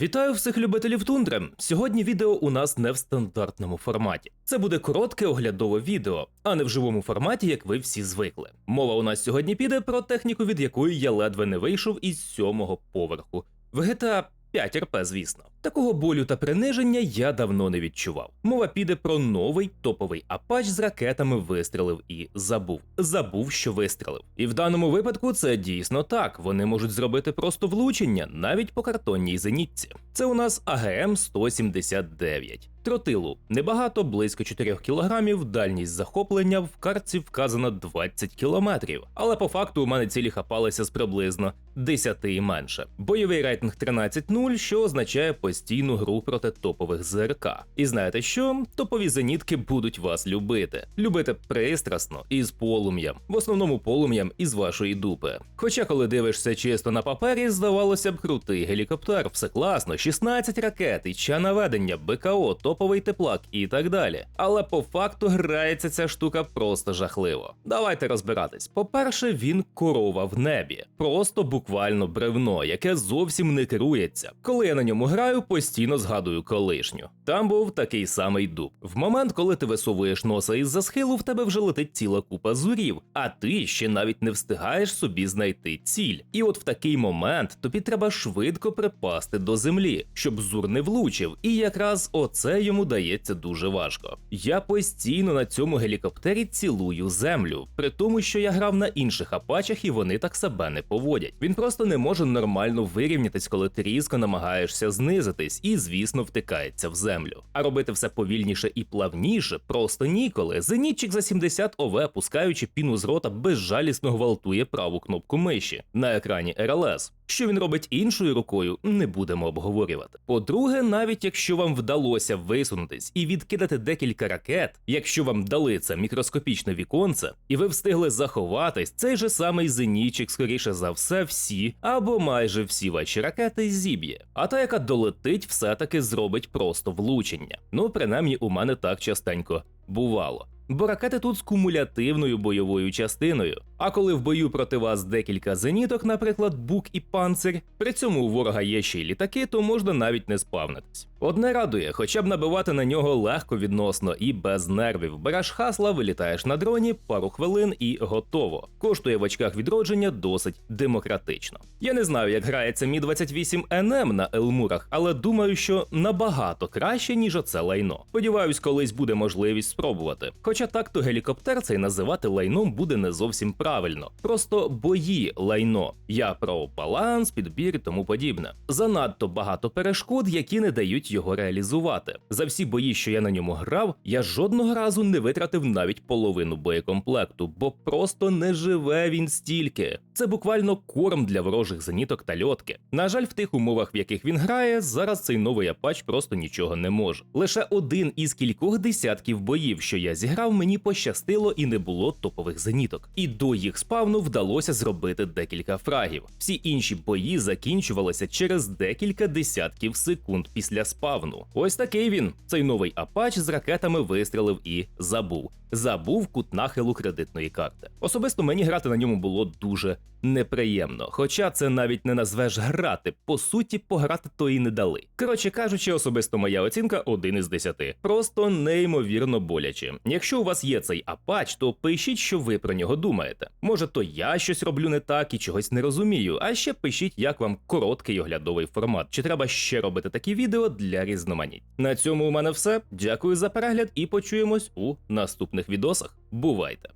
Вітаю всіх любителів тундри. Сьогодні відео у нас не в стандартному форматі. Це буде коротке оглядове відео, а не в живому форматі, як ви всі звикли. Мова у нас сьогодні піде про техніку, від якої я ледве не вийшов із сьомого поверху. В GTA 5 РП, звісно. Такого болю та приниження я давно не відчував. Мова піде про новий топовий апач з ракетами вистрілив і забув. Забув, що вистрілив. І в даному випадку це дійсно так. Вони можуть зробити просто влучення навіть по картонній зенітці. Це у нас АГМ 179. Тротилу небагато, близько 4 кілограмів, дальність захоплення в картці вказано 20 кілометрів. Але по факту у мене цілі хапалися з приблизно 10 і менше. Бойовий рейтинг 13.0, що означає постійну гру проти топових ЗРК. І знаєте що? Топові зенітки будуть вас любити. Любити пристрасно і з полум'ям, в основному полум'ям із вашої дупи. Хоча, коли дивишся чисто на папері, здавалося б, крутий гелікоптер, все класно, 16 ракет, і ча наведення, БКО, топовий теплак і так далі. Але по факту грається ця штука просто жахливо. Давайте розбиратись. По-перше, він корова в небі, просто буквально бревно, яке зовсім не керується. Коли я на ньому граю, постійно згадую колишню. Там був такий самий дуб. В момент, коли ти висовуєш носа із-за схилу, в тебе вже летить ціла купа зурів, а ти ще навіть не встигаєш собі знайти ціль. І от в такий момент тобі треба швидко припасти до землі, щоб зур не влучив. І якраз оце йому дається дуже важко. Я постійно на цьому гелікоптері цілую землю, при тому, що я грав на інших апачах, і вони так себе не поводять. Він просто не може нормально вирівнятись, коли ти різко намагаєшся знизитись, і, звісно, втикається в землю. А робити все повільніше і плавніше просто ніколи. Зенітчик за 70 ОВ, пускаючи піну з рота, безжалісно гвалтує праву кнопку миші на екрані RLS. Що він робить іншою рукою, не будемо обговорювати. По-друге, навіть якщо вам вдалося висунутись і відкидати декілька ракет, якщо вам дали це мікроскопічне віконце, і ви встигли заховатись, цей же самий зенічик, скоріше за все, всі або майже всі ваші ракети зіб'є. А та, яка долетить, все-таки зробить просто влучення. Ну, принаймні, у мене так частенько бувало. Бо ракети тут з кумулятивною бойовою частиною. А коли в бою проти вас декілька зеніток, наприклад, бук і панцир, при цьому у ворога є ще й літаки, то можна навіть не спавнитись. Одне радує, хоча б набивати на нього легко відносно і без нервів. Береш хасла, вилітаєш на дроні, пару хвилин і готово. Коштує в очках відродження досить демократично. Я не знаю, як грається Мі 28 НМ на Елмурах, але думаю, що набагато краще, ніж оце лайно. Сподіваюсь, колись буде можливість спробувати. Хоча так то гелікоптер цей називати лайном буде не зовсім правильно. Просто бої лайно. Я про баланс, підбір і тому подібне. Занадто багато перешкод, які не дають його реалізувати. За всі бої, що я на ньому грав, я жодного разу не витратив навіть половину боєкомплекту, бо просто не живе він стільки. Це буквально корм для ворожих зеніток та льотки. На жаль, в тих умовах, в яких він грає, зараз цей новий апач просто нічого не може. Лише один із кількох десятків боїв, що я зіграв, мені пощастило і не було топових зеніток. І до їх спавну вдалося зробити декілька фрагів. Всі інші бої закінчувалися через декілька десятків секунд після спавну. Ось такий він. Цей новий апач з ракетами вистрілив і забув. Забув кут нахилу кредитної карти. Особисто мені грати на ньому було дуже неприємно. Хоча це навіть не назвеш грати. По суті, пограти то і не дали. Коротше кажучи, особисто моя оцінка 1 із 10. Просто неймовірно боляче. Якщо у вас є цей апач, то пишіть, що ви про нього думаєте. Може, то я щось роблю не так і чогось не розумію. А ще пишіть, як вам короткий оглядовий формат. Чи треба ще робити такі відео для різноманіть. На цьому у мене все. Дякую за перегляд і почуємось у наступних відосах. Бувайте!